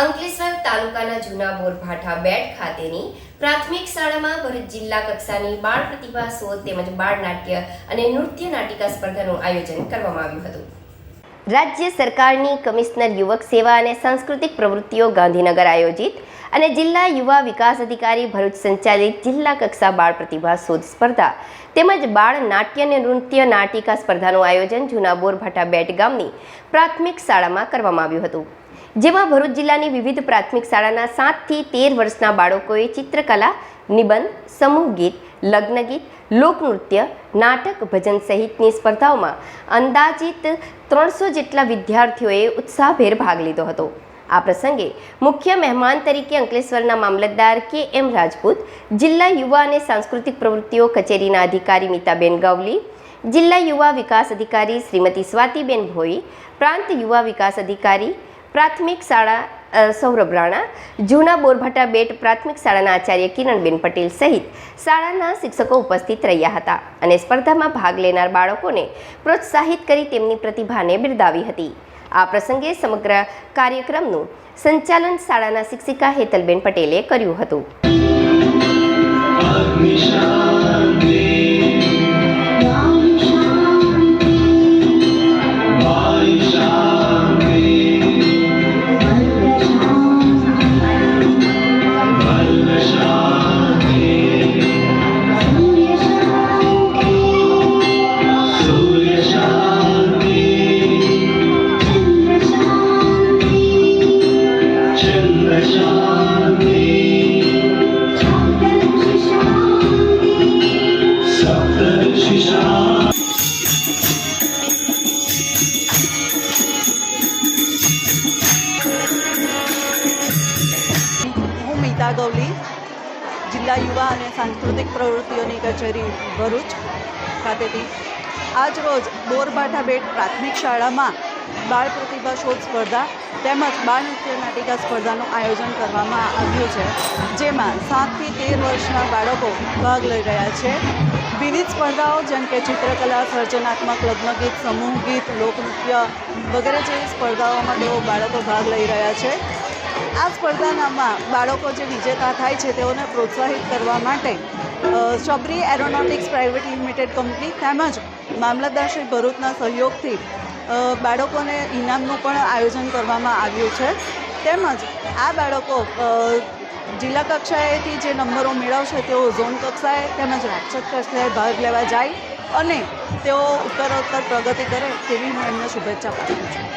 અંકલેશ્વર તાલુકાના જૂના બોરભાઠા બેટ ખાતેની પ્રાથમિક શાળામાં ભરૂચ જિલ્લા કક્ષાની બાળ પ્રતિભા શોધ તેમજ બાળ નાટ્ય અને નૃત્ય નાટિકા સ્પર્ધાનું આયોજન કરવામાં આવ્યું હતું. રાજ્ય સરકારની કમિશનર યુવક સેવા અને સાંસ્કૃતિક પ્રવૃત્તિઓ ગાંધીનગર આયોજિત અને જિલ્લા યુવા વિકાસ અધિકારી ભરૂચ સંચાલિત જિલ્લા કક્ષા બાળ પ્રતિભા શોધ સ્પર્ધા તેમજ બાળ નાટ્ય અને નૃત્ય નાટિકા સ્પર્ધાનું આયોજન જૂના બોરભાઠા બેટ ગામની પ્રાથમિક શાળામાં કરવામાં આવ્યું હતું. જેમાં ભરૂચ જિલ્લાની વિવિધ પ્રાથમિક શાળાના સાતથી તેર વર્ષના બાળકોએ ચિત્રકલા, નિબંધ, સમૂહ ગીત, લગ્ન ગીત, લોકનૃત્ય, નાટક, ભજન સહિતની સ્પર્ધાઓમાં અંદાજિત ત્રણસો જેટલા વિદ્યાર્થીઓએ ઉત્સાહભેર ભાગ લીધો હતો. આ પ્રસંગે મુખ્ય મહેમાન તરીકે અંકલેશ્વરના મામલતદાર કે એમ રાજપૂત, જિલ્લા યુવા અને સાંસ્કૃતિક પ્રવૃત્તિઓ કચેરીના અધિકારી મિતાબેન ગવલી, જિલ્લા યુવા વિકાસ અધિકારી શ્રીમતી સ્વાતિબેન ભોઈ, પ્રાંત યુવા વિકાસ અધિકારી પ્રાથમિક શાળા સૌરભ રાણા, જૂના બોરભાટા બેટ પ્રાથમિક શાળાના આચાર્ય કિરણબેન પટેલ સહિત શાળાના શિક્ષકો ઉપસ્થિત રહ્યા હતા અને સ્પર્ધામાં ભાગ લેનાર બાળકોને પ્રોત્સાહિત કરી તેમની પ્રતિભાને બિરદાવી હતી. આ પ્રસંગે સમગ્ર કાર્યક્રમનું સંચાલન શાળાના શિક્ષિકા હેતલબેન પટેલે કર્યું હતું. મીતા ગૌલી જિલ્લા યુવા અને સાંસ્કૃતિક પ્રવૃત્તિઓની કચેરી ભરૂચ ખાતેથી આજ રોજ બોરભાઠા બેટ પ્રાથમિક શાળામાં બાળ પ્રતિભા શોધ સ્પર્ધા તેમજ બાળ નૃત્ય નાટિકા સ્પર્ધાનું આયોજન કરવામાં આવ્યું છે, જેમાં સાતથી તેર વર્ષના બાળકો ભાગ લઈ રહ્યા છે. વિવિધ સ્પર્ધાઓ જેમ કે ચિત્રકલા, સર્જનાત્મક લગ્નગીત સમૂહ ગીત, લોકનૃત્ય વગેરે જેવી સ્પર્ધાઓમાં તેઓ બાળકો ભાગ લઈ રહ્યા છે. આ સ્પર્ધાનામાં બાળકો જે વિજેતા થાય છે, તેઓને પ્રોત્સાહિત કરવા માટે Shabari aeronautics private limited company તેમજ મામલતદાર શ્રી ભરૂચના સહયોગથી બાળકોને ઇનામનું પણ આયોજન કરવામાં આવ્યું છે. તેમજ આ બાળકો જિલ્લા કક્ષાએથી જે નંબરો મેળવશે, તેઓ ઝોન કક્ષાએ તેમજ રાજ્ય કક્ષાએ ભાગ લેવા જાય અને તેઓ ઉત્તરોત્તર પ્રગતિ કરે તેવી હું એમને શુભેચ્છા પાઠવું છું.